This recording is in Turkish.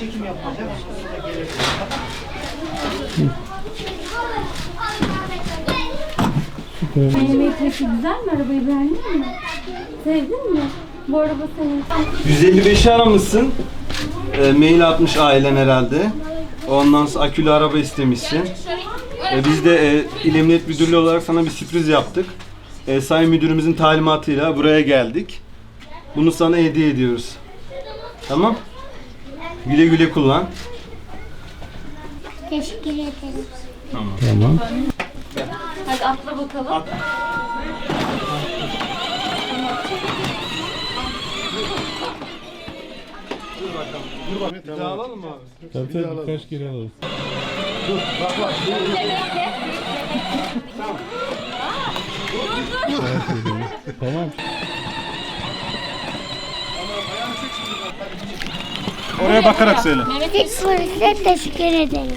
Çekim gelelim. Benim eklesi güzel mi? Arabayı beğendin mi? Sevdin mi? Bu araba senin. 155'i aramışsın. E, mail atmış ailen herhalde. Ondan sonra akülü araba istemişsin. E, biz de e, İl Emniyet Müdürlüğü olarak sana bir sürpriz yaptık. E, Sayın Müdürümüzün talimatıyla buraya geldik. Bunu sana hediye ediyoruz. Tamam? Güle güle kullan. Teşekkür ederim. Tamam. Hadi atla bakalım. Bir daha alalım mı abi? Tabii tabii birkaç kere alalım. Tamam. Oraya bakarak söyle. Teşekkür ederim.